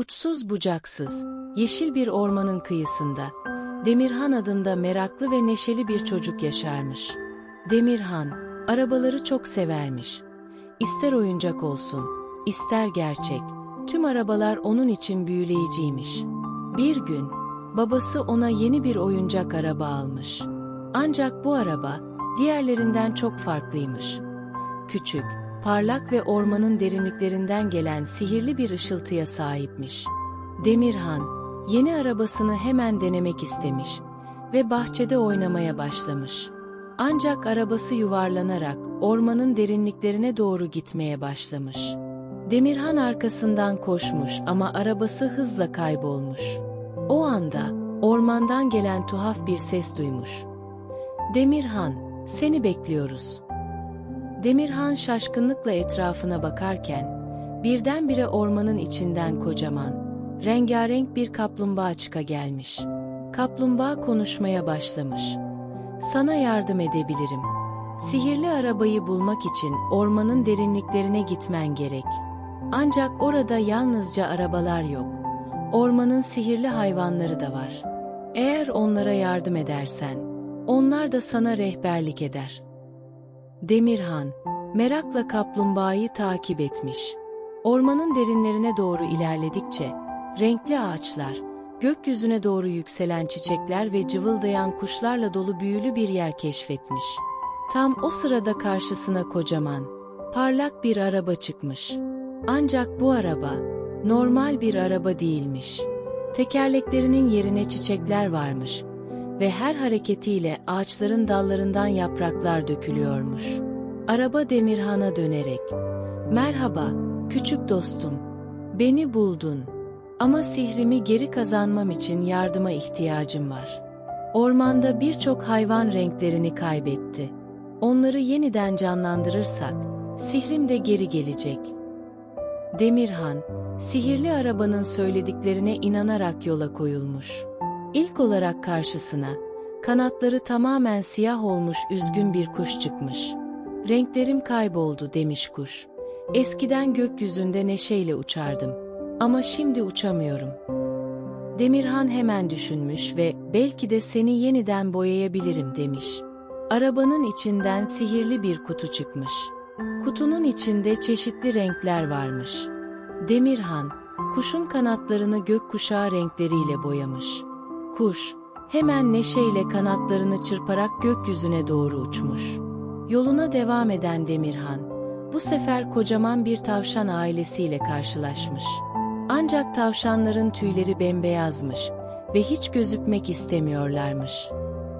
Uçsuz bucaksız, yeşil bir ormanın kıyısında, Demirhan adında meraklı ve neşeli bir çocuk yaşarmış. Demirhan, arabaları çok severmiş. İster oyuncak olsun, ister gerçek, tüm arabalar onun için büyüleyiciymiş. Bir gün, babası ona yeni bir oyuncak araba almış. Ancak bu araba, diğerlerinden çok farklıymış. Küçük, parlak ve ormanın derinliklerinden gelen sihirli bir ışıltıya sahipmiş. Demirhan, yeni arabasını hemen denemek istemiş ve bahçede oynamaya başlamış. Ancak arabası yuvarlanarak ormanın derinliklerine doğru gitmeye başlamış. Demirhan arkasından koşmuş ama arabası hızla kaybolmuş. O anda ormandan gelen tuhaf bir ses duymuş. Demirhan, seni bekliyoruz. Demirhan şaşkınlıkla etrafına bakarken, birdenbire ormanın içinden kocaman, rengarenk bir kaplumbağa çıka gelmiş. Kaplumbağa konuşmaya başlamış. Sana yardım edebilirim. Sihirli arabayı bulmak için ormanın derinliklerine gitmen gerek. Ancak orada yalnızca arabalar yok. Ormanın sihirli hayvanları da var. Eğer onlara yardım edersen, onlar da sana rehberlik eder.'' Demirhan, merakla kaplumbağayı takip etmiş. Ormanın derinlerine doğru ilerledikçe, renkli ağaçlar, gökyüzüne doğru yükselen çiçekler ve cıvıldayan kuşlarla dolu büyülü bir yer keşfetmiş. Tam o sırada karşısına kocaman, parlak bir araba çıkmış. Ancak bu araba, normal bir araba değilmiş. Tekerleklerinin yerine çiçekler varmış ve her hareketiyle ağaçların dallarından yapraklar dökülüyormuş. Araba Demirhan'a dönerek, ''Merhaba, küçük dostum, beni buldun ama sihrimi geri kazanmam için yardıma ihtiyacım var. Ormanda birçok hayvan renklerini kaybetti. Onları yeniden canlandırırsak, sihrim de geri gelecek.'' Demirhan, sihirli arabanın söylediklerine inanarak yola koyulmuş. İlk olarak karşısına, kanatları tamamen siyah olmuş üzgün bir kuş çıkmış. Renklerim kayboldu demiş kuş. Eskiden gökyüzünde neşeyle uçardım. Ama şimdi uçamıyorum. Demirhan hemen düşünmüş ve belki de seni yeniden boyayabilirim demiş. Arabanın içinden sihirli bir kutu çıkmış. Kutunun içinde çeşitli renkler varmış. Demirhan, kuşun kanatlarını gökkuşağı renkleriyle boyamış. Kuş, hemen neşeyle kanatlarını çırparak gökyüzüne doğru uçmuş. Yoluna devam eden Demirhan, bu sefer kocaman bir tavşan ailesiyle karşılaşmış. Ancak tavşanların tüyleri bembeyazmış ve hiç gözükmek istemiyorlarmış.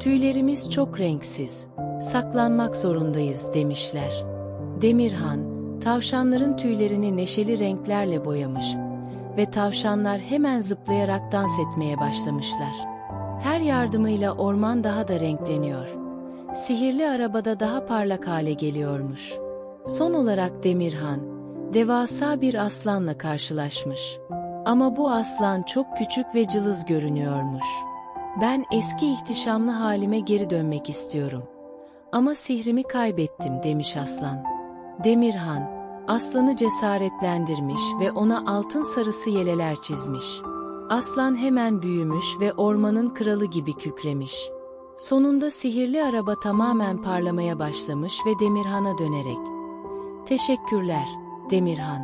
Tüylerimiz çok renksiz, saklanmak zorundayız demişler. Demirhan, tavşanların tüylerini neşeli renklerle boyamış ve tavşanlar hemen zıplayarak dans etmeye başlamışlar. Her yardımıyla orman daha da renkleniyor. Sihirli arabada daha parlak hale geliyormuş. Son olarak Demirhan, devasa bir aslanla karşılaşmış. Ama bu aslan çok küçük ve cılız görünüyormuş. Ben eski ihtişamlı halime geri dönmek istiyorum. Ama sihrimi kaybettim demiş aslan. Demirhan, aslanı cesaretlendirmiş ve ona altın sarısı yeleler çizmiş. Aslan hemen büyümüş ve ormanın kralı gibi kükremiş. Sonunda sihirli araba tamamen parlamaya başlamış ve Demirhan'a dönerek ''Teşekkürler, Demirhan.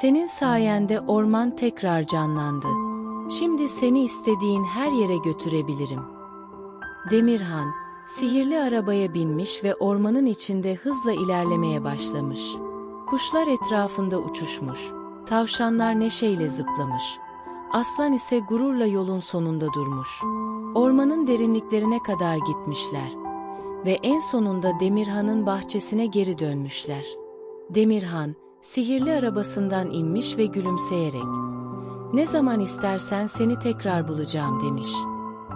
Senin sayende orman tekrar canlandı. Şimdi seni istediğin her yere götürebilirim.'' Demirhan, sihirli arabaya binmiş ve ormanın içinde hızla ilerlemeye başlamış. Kuşlar etrafında uçuşmuş, tavşanlar neşeyle zıplamış. Aslan ise gururla yolun sonunda durmuş. Ormanın derinliklerine kadar gitmişler ve en sonunda Demirhan'ın bahçesine geri dönmüşler. Demirhan, sihirli arabasından inmiş ve gülümseyerek, ''Ne zaman istersen seni tekrar bulacağım.'' demiş.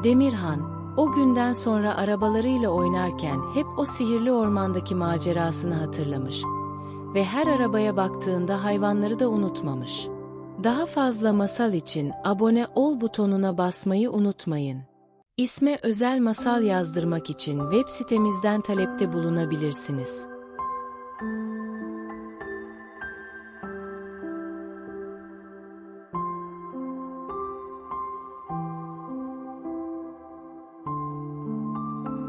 Demirhan, o günden sonra arabalarıyla oynarken hep o sihirli ormandaki macerasını hatırlamış ve her arabaya baktığında hayvanları da unutmamış. Daha fazla masal için abone ol butonuna basmayı unutmayın. İsme özel masal yazdırmak için web sitemizden talepte bulunabilirsiniz.